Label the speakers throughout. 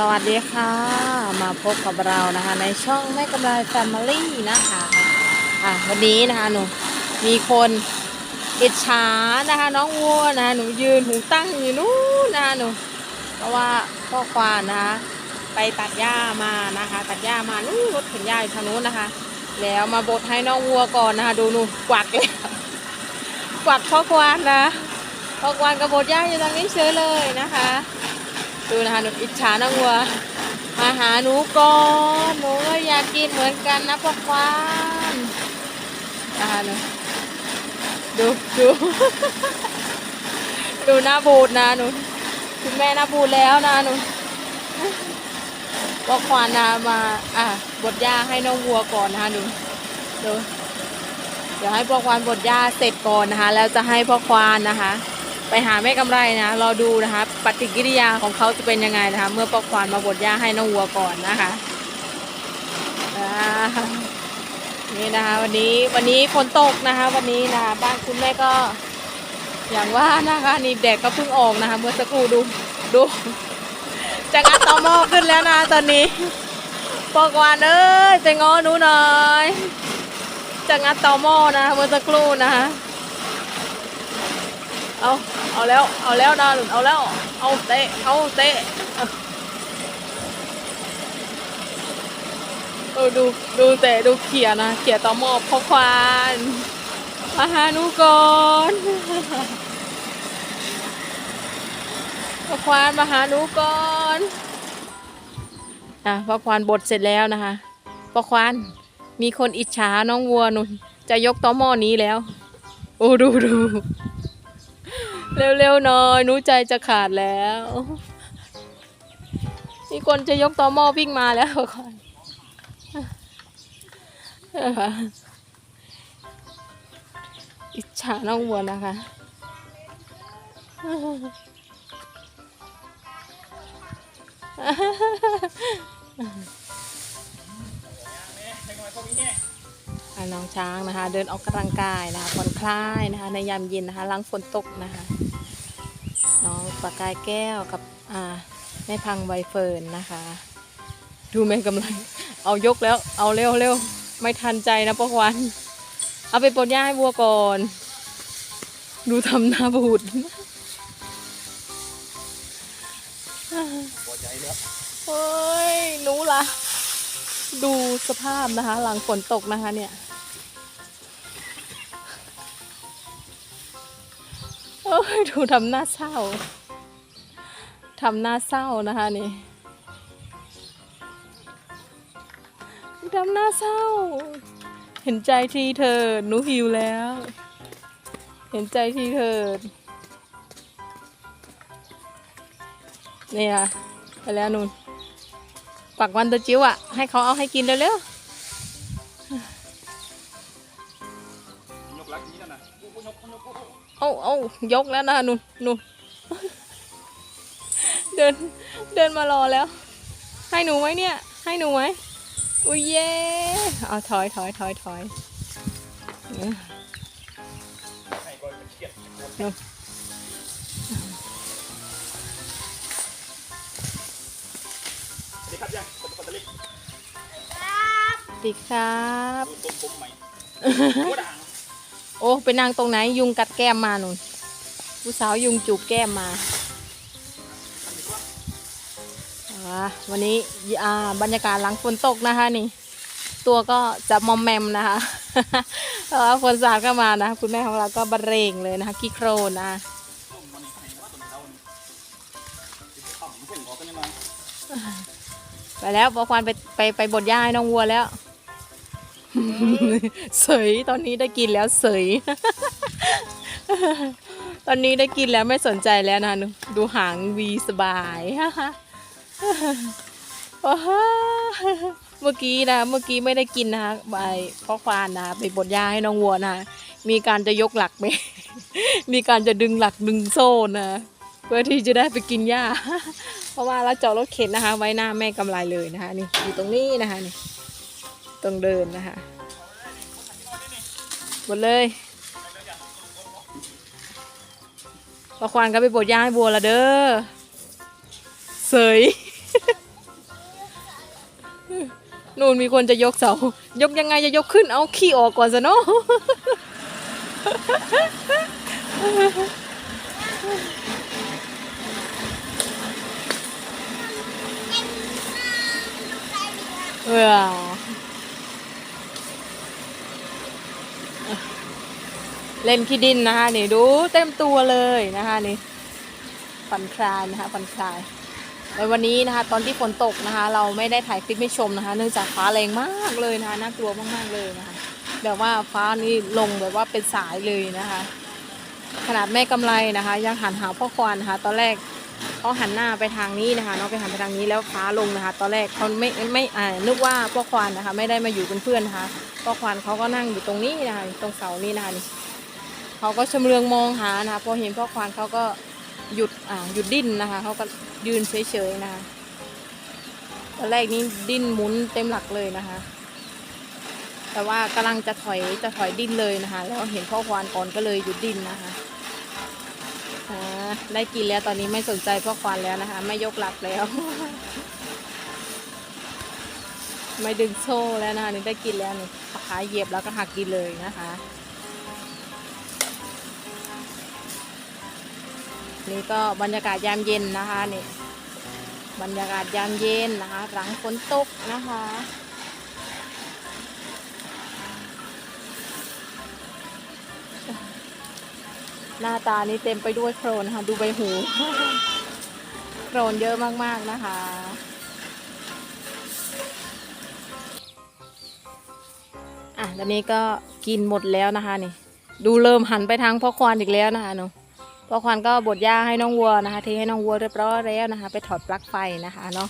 Speaker 1: สวัสดีค่ะ มาพบกับเรานะคะ ในช่องแม่กำไรแฟมิลี่นะคะอะวันนี้นะคะหนูมีคนอิจฉานะคะ น้องวัวนะคะหนูยืนหูตั้งอยู่นู้นนะคะหนูเพราะว่าพ่อควานนะคะไปตัดหญ้ามานะคะ ตัดหญ้ามานู้นรถเข็นหญ้าอยู่ทางนู้นนะคะ แล้วมาบดให้น้องวัวก่อนนะคะ ดูหนูกวักเลยกวักพ่อควานนะพ่อควานกับบดหญ้าอยู่ตรงนี้เฉยเลยนะคะ ดูนะคะหนูอิจฉาน้องวัว มาหาหนูก่อนหนูก็อยากกินเหมือนกันนะพ่อควานนะคะหนูดูดูดูหน้าบูดนะหนูคุณแม่หน้าบูดแล้วนะหนูพ่อควานนะมาอะบดหญ้าให้น้องวัวก่อนนะคะหนูดูเดี๋ยวให้พ่อควานบดหญ้าเสร็จก่อนนะคะ แล้วจะให้พ่อควานนะคะ ไปหาแม่กำไรนะรอดูนะคะ ปฏิกิริยาของเขาจะเป็นยังไงนะคะ เมื่อปอกควานมาบดหญ้าให้น้องวัวก่อนนะคะนี่นะคะ วันนี้วันนี้ฝนตกนะคะ วันนี้นะคะบ้านคุณแม่ก็ อย่างว่านะคะ นี่แดดก็เพิ่งออกนะคะ เมื่อสักครู่ดูดูจะงัดตอหม้อขึ้นแล้วนะตอนนี้ปอกวานเอ้ยไปง้อหนูหน่อยจะงัดตอหม้อนะคะเมื่อสักครู่นะคะ เอาเอาแล้ว เอาแล้วนะหนุนเอาแล้ว เอาเตะ เอาเตะ เออดูดูเตะดูเขี่ยนะเขี่ยต่อหมอบพอควานมาหาหนูก่อนพอควานมาหาหนูก่อนอะพอควานบดเสร็จแล้วนะคะพอควานมีคนอิจฉาน้องวัวนุ่นจะยกต่อหม้อนี้แล้ว โอ้ดูดู เร็วๆหน่อยหนูใจจะขาดแล้ว มีคนจะยกตอหม้อวิ่งมาแล้วก่อนอิจฉาน้องวัวนะคะอะน้องช้างนะคะ เดินออกกำลังกายนะคะผ่อนคลายนะคะ ในยามเย็นนะคะหลังฝนตกนะคะ ปากกายแก้วกับแม่พังใบเฟิร์นนะคะ ดูแม่กำลัง เอายกแล้วเอาเร็วเร็วไม่ทันใจนะพวกวัน เอาไปปนหญ้าให้วัวก่อน ดูทำหน้าบูดเฮ้ยหนูล่ะดูสภาพนะคะ หลังฝนตกนะคะเนี่ยโอ้ยดูทำหน้าเศร้า ทำหน้าเศร้านะคะนี่ทำหน้าเศร้า เห็นใจทีเธอหนูหิวแล้ว เห็นใจทีเธอนี่ค่ะไปแล้วนุ่นปักวันตัวจิ๋วอะ ให้เขาเอาให้กินเร็วย
Speaker 2: กลักนี้นั่นน่ะยกยกยก
Speaker 1: ๆเอาเอายกแล้วนะนุ่นนุ่น เดินเดินมารอแล้ว ให้หนูไหมเนี่ย ให้หนูไหมอุ้ยเย่เอาถอยถอยถอยถอยเออ
Speaker 2: ให้ก็เครียด
Speaker 1: นู่น
Speaker 2: สวัสดีครับยังคนคนตะลิก
Speaker 1: ดีครับ
Speaker 2: ดูต้มผมใหม่หัวด่าง
Speaker 1: โอ้ไปนั่งตรงไหนยุงกัดแก้มมาหนุนผู้สาวยุงจูบแก้มมา วันนี้บรรยากาศหลังฝนตกนะคะนี่ ตัวก็จะมอมแมมนะคะเพราะว่าฝนสาดก็มานะคุณแม่ของเราก็บรรเลงเลยนะคะขี้โครนนะไปแล้วปอควานไปไปไปบดหญ้าให้น้องวัวแล้ว เสยตอนนี้ได้กินแล้วเสยตอนนี้ได้กินแล้วไม่สนใจแล้วนะดูดูหางวีสบายว้า เมื่อกี้นะ เมื่อกี้ไม่ได้กินนะคะใบพ่อควานนะไปบดหญ้าให้น้องวัวนะมีการจะยกหลักไหมมีการจะดึงหลักดึงโซ่นะเพื่อที่จะได้ไปกินหญ้า เพราะว่าเราจอดรถเข็นนะคะ ไว้หน้าแม่กำไรเลยนะคะ นี่อยู่ตรงนี้นะคะนี่ตรงเดินนะคะหมดเลยปลาควานก็ไปบดย่างให้บัวละเด้อ เสย นู่นมีคนจะยกเสา ยกยังไงจะยกขึ้นเอาขี้ออกก่อนซะเนาะเออเล่นขี้ดินนะคะนี่ดูเต็มตัวเลยนะคะนี่ผ่อนคลายนะคะผ่อนคลาย ในวันนี้นะคะ ตอนที่ฝนตกนะคะ เราไม่ได้ถ่ายคลิปให้ชมนะคะ เนื่องจากฟ้าแรงมากเลยนะคะน่ากลัวมากๆเลยนะคะแบบว่าฟ้านี่ลงแบบว่าเป็นสายเลยนะคะ ขนาดแม่กำไรนะคะ ยังหันหาพ่อควานนะคะ ตอนแรกเขาหันหน้าไปทางนี้นะคะน้องไปหันไปทางนี้แล้วฟ้าลงนะคะ ตอนแรกเขาไม่ไม่อ่านึกว่าพ่อควานนะคะ ไม่ได้มาอยู่เป็นเพื่อนนะคะพ่อควานเขาก็นั่งอยู่ตรงนี้นะคะตรงเสานี้นะคะนี่เขาก็ชำเลืองมองหานะคะพอเห็นพ่อควานเขาก็ หยุดอ่าหยุดดิ้นนะคะเขาก็ยืนเฉยๆนะคะตอนแรกนี้ดิ้นหมุนเต็มหลักเลยนะคะ แต่ว่ากำลังจะถอยจะถอยดิ้นเลยนะคะ แล้วเห็นพ่อควานก่อนก็เลยหยุดดิ้นนะคะได้กินแล้วตอนนี้ไม่สนใจพ่อควานแล้วนะคะ ไม่ยกหลักแล้ว ไม่ดึงโซ่แล้วนะคะนี่ได้กินแล้วนี่ขาเหยียบแล้วก็หักกินเลยนะคะ นี่ก็บรรยากาศยามเย็นนะคะนี่บรรยากาศยามเย็นนะคะ หลังฝนตกนะคะหน้าตานี้เต็มไปด้วยโครนนะคะดูใบหูโครนเยอะมาก ๆ นะคะ อะตอนนี้ก็กินหมดแล้วนะคะนี่ ดูเริ่มหันไปทางพ่อควานอีกแล้วนะคะหนู พ่อควานก็บดหญ้าให้น้องวัวนะคะเทให้น้องวัวเรียบร้อยแล้วนะคะ ไปถอดปลั๊กไฟนะคะเนาะ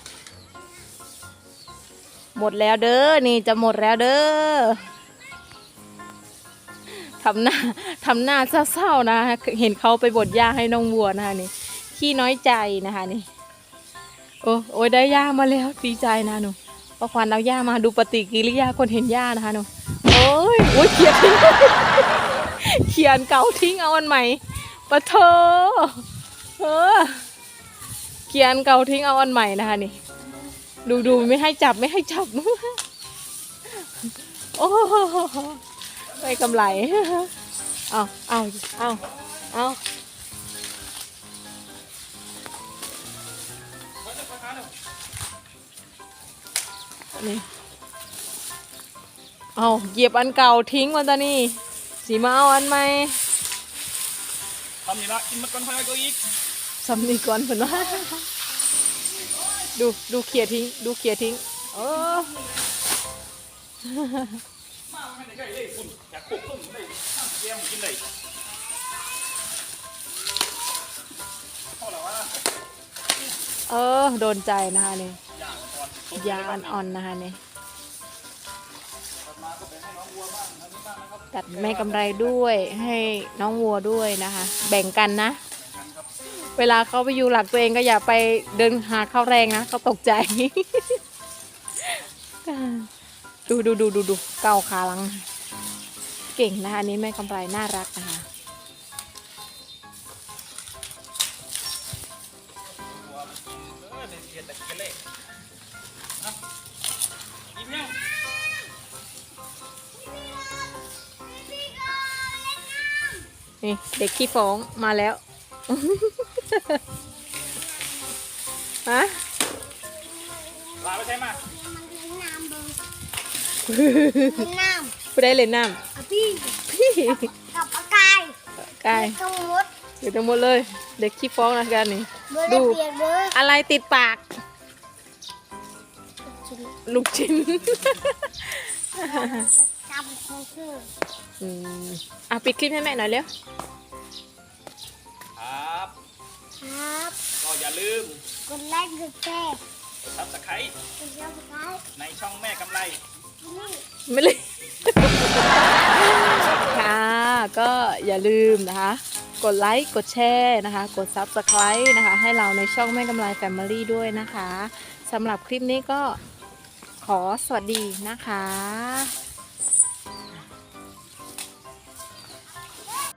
Speaker 1: หมดแล้วเด้อนี่จะหมดแล้วเด้อทำหน้าทำหน้าเศร้าๆนะะเห็นเขาไปบดหญ้าให้น้องวัวนะคะนี่ขี้น้อยใจนะคะนี่โอ้โอ้ยได้หญ้ามาแล้วดีใจนะหนูพ่อควานเอาหญ้ามาดูปฏิกิริยาคนเห็นหญ้านะคะหนูโอ้ยโอ้ยเขียนทิ้งเขียนเก่าทิ้งเอาอันใหม่ ปะเธอเออเขียนเก่าทิ้งเอาอันใหม่นะคะนี่ ดูดูไม่ให้จับไม่ให้จับ โอ้ไม่กำไรเอาเอาเอาเอานี่เอาเหยียบอันเก่าทิ้งมันตานี่สีมาเอาอันใหม่ำ
Speaker 2: อย่ละกินมันก่อนค่อยก็อีก
Speaker 1: สำนีก่อนเพิ่นว่าดูดูเขี่ยทิ้ง ดูเขี่ยทิ้งเออ
Speaker 2: มาไม่ได้ใกล้เลยคุณอยากปลุกต้มได้ข้ามแก้มกินได้พอแล้วว่า
Speaker 1: เออ โดนใจนะคะเนี่
Speaker 2: อย่าน
Speaker 1: อ่อนนะคะเนี่
Speaker 2: ม อันนี้บ้างนะครับ
Speaker 1: ตัดแม่กำไรด้วยให้น้องวัวด้วยนะคะ แบ่งกันนะ เวลาเขาไปอยู่หลักตัวเองก็อย่าไปเดินหาข้าวแรงนะเขาตกใจ ดูดูดูดูดูเกาขาลัง เก่งนะคะอันนี้แม่กำไรน่ารักนะคะ นี่เด็กขี้ฟ้องมาแล้วฮะ
Speaker 2: ลาไปใช่ไหม
Speaker 3: มันน้
Speaker 1: ผู้ได้เล่นน้ำ
Speaker 3: อะพี่ำ
Speaker 1: พี่
Speaker 3: กับอากาย
Speaker 1: กาย
Speaker 3: ต้องมด
Speaker 1: อยู่ทั้งหมดเลย เด็กขี้ฟ้องนะกันนี่
Speaker 3: เบอร์
Speaker 1: ดู
Speaker 3: ได้เปลี่ยนเบอร์
Speaker 1: อะไรติดปาก ลูกชิ้น
Speaker 3: จำของเธอ
Speaker 1: อืมอะปิดคลิปให้แม่หน่อยเร็ว
Speaker 2: ครับ
Speaker 3: ครับ
Speaker 2: ก็อย่าลืม
Speaker 3: กดไลค์กดแชร์
Speaker 2: กดซับสไครต์
Speaker 3: กดซับสไครต์
Speaker 2: ในช่องแม่กำไร
Speaker 3: นี่
Speaker 1: ไม่เลย ค่ะ ก็อย่าลืมนะคะ กดไลค์ กดแชร์นะคะ กด Subscribe นะคะ ให้เราในช่องแม่กำไรแฟมิลี่ด้วยนะคะสำหรับคลิปนี้ก็ขอสวัสดีนะคะ